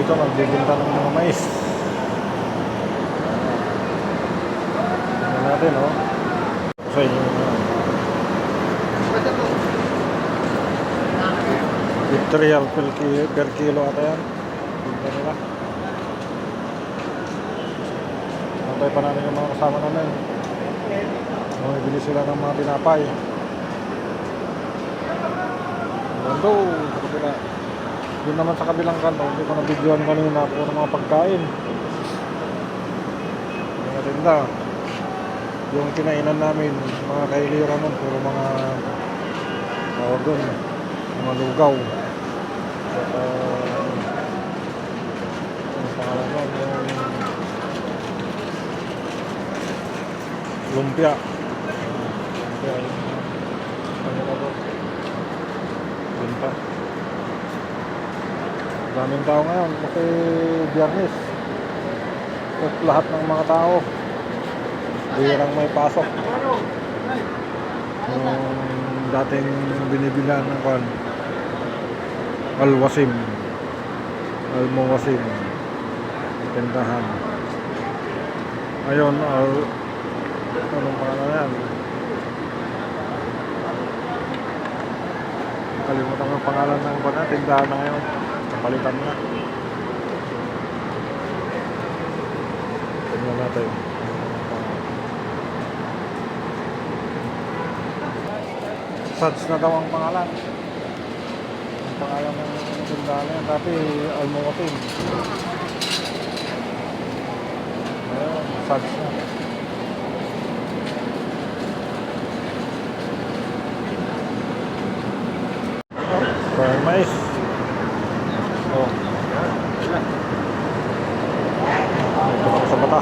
dito nagbibinta ng mga mais. Tingnan natin, oh. Sa inyo. Victorial per kilo, per kilo ata yan. Binta nila. Antay pa namin yung mga kasama namin. Bumibili sila ng mga tinapay. Sa kabila. Doon naman sa kabilang kanto, hindi ko na-videoan kanina puro mga pagkain. Mga tinda. Yung kinainan namin, mga kailiran nun, puro mga tawag doon, mga lugaw. At, uh, ano pangalan nun, yung lumpia. Lumpia, ano doon? Yun pa. Daming tao ngayon kasi biyernes. At lahat ng mga tao bihirang may pasok. Yung dating binibilan ng kan Alwasim. Almawasim. Tindahan. Ayun, al anong pangalan yan? Kalimutan ko ang pangalan ng bana, tindahan na ngayon. Napalitan na. Tingnan natin. Sads na daw ang pangalan. Ang pangalan ng tindahan na yan. Dati Almocotin. Ayun, na. Mais. Oh. Ito ako sa bata.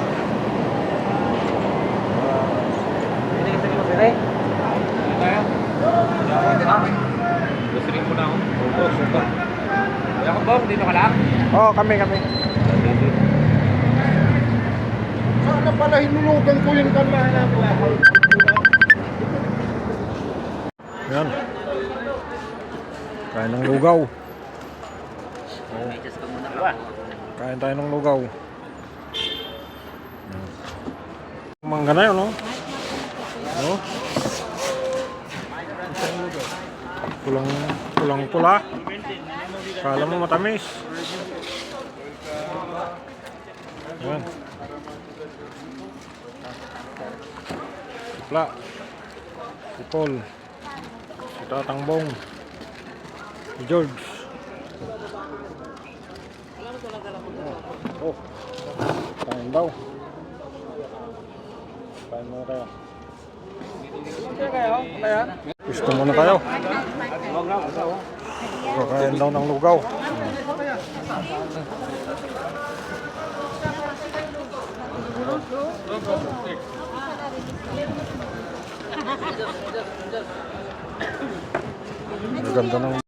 Kaya ka dito ka lang? Oh, kami, kami. Sana pala hinulugan ko yung kamera ko. Yan. Kain ng lugaw. Medyas ka muna ka. Kain tayo ng lugaw. Mangga na yun, no? No? Pulang, pulang pula. Kala mo matamis. Yan. Sipla. Si Paul. Si Tatang Bong. Si George. Oh. Kain daw. Kain muna tayo. Gusto muna tayo. Kakain daw ng lugaw. Ang ng